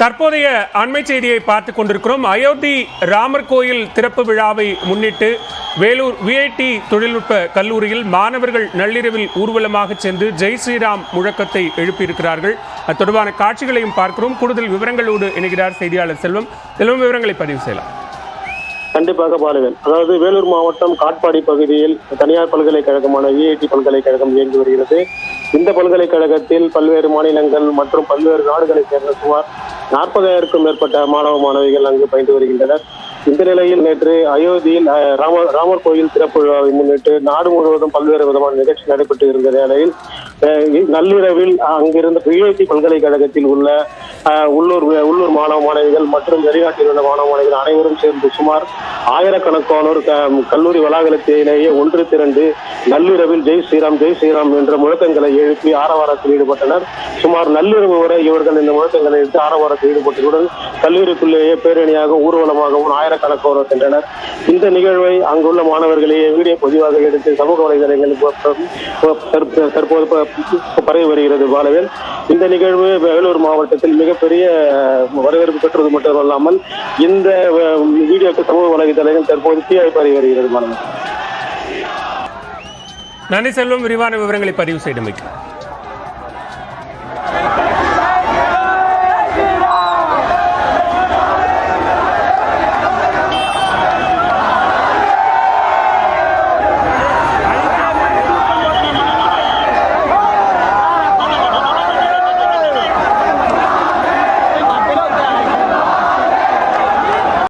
தற்போதைய அண்மை செய்தியை பார்த்து கொண்டிருக்கிறோம். அயோத்தி ராமர் கோயில் திறப்பு விழாவை முன்னிட்டு வேலூர் விஐடி தொழில்நுட்ப கல்லூரியில் மாணவர்கள் நள்ளிரவில் ஊர்வலமாக சென்று ஜெய் ஸ்ரீராம் முழக்கத்தை எழுப்பியிருக்கிறார்கள். அது தொடர்பான காட்சிகளையும் பார்க்கிறோம். கூடுதல் விவரங்களோடு இணைகிறார் செய்தியாளர் செல்வம். செல்வம் விவரங்களை பதிவு செய்யலாம். கண்டிப்பாக பாருங்கள். அதாவது வேலூர் மாவட்டம் காட்பாடி பகுதியில் தனியார் பல்கலைக்கழகமான விஐடி பல்கலைக்கழகம் இயங்கி வருகிறது. இந்த பல்கலைக்கழகத்தில் பல்வேறு மாநிலங்கள் மற்றும் பல்வேறு நாடுகளைச் சேர்ந்த சுமார் நாற்பதாயிரக்கும் மேற்பட்ட மாணவ மாணவிகள் அங்கு பயின்று வருகின்றனர். இந்த நிலையில் நேற்று அயோத்தியில் ராம ராமர் ராமர் கோயில் திறப்பு விழாவை முன்னிட்டு நாடு முழுவதும் பல்வேறு விதமான நிகழ்ச்சி நடைபெற்று இருந்த நிலையில் நள்ளிரவில் அங்கிருந்த விஐடி பல்கலைக்கழகத்தில் உள்ள உள்ளூர் உள்ளூர் மாணவ மாணவிகள் மற்றும் வெளிநாட்டில் உள்ள மாணவ மாணவிகள் அனைவரும் சேர்ந்து சுமார் ஆயிரக்கணக்கானோர் க- கல்லூரி வளாகத்திலேயே ஒன்று திரண்டு நள்ளிரவில் ஜெய் ஸ்ரீராம் ஜெய் ஸ்ரீராம் என்ற முழக்கங்களை எழுப்பி ஆரவாரத்தில் ஈடுபட்டனர். சுமார் நள்ளிரவு வரை இவர்கள் இந்த முழக்கங்களை எடுத்து ஆரவாரத்தில் ஈடுபட்டதுடன் கல்லூரிக்குள்ளேயே பேரணியாக ஊர்வலமாகவும் ஆயிரக்கணக்கானோர் சென்றனர். இந்த நிகழ்வை அங்குள்ள மாணவர்களையே வீடியோ பதிவாக எடுத்து சமூக வலைதளங்களில் தற்போது பரவி வருகிறது பாலவேல். இந்த நிகழ்வு வேலூர் மாவட்டத்தில் மிக மிகப்பெரிய வரவேற்பு பெற்றது மட்டுமல்லாமல் இந்த வீடியோக்கு சமூக வலைதளங்கள் தற்போது தீயாய் பரவி வருகிறது மாணவர்கள் நன்றி செல்வம். விரிவான விவரங்களை பதிவு செய்தமைக்கு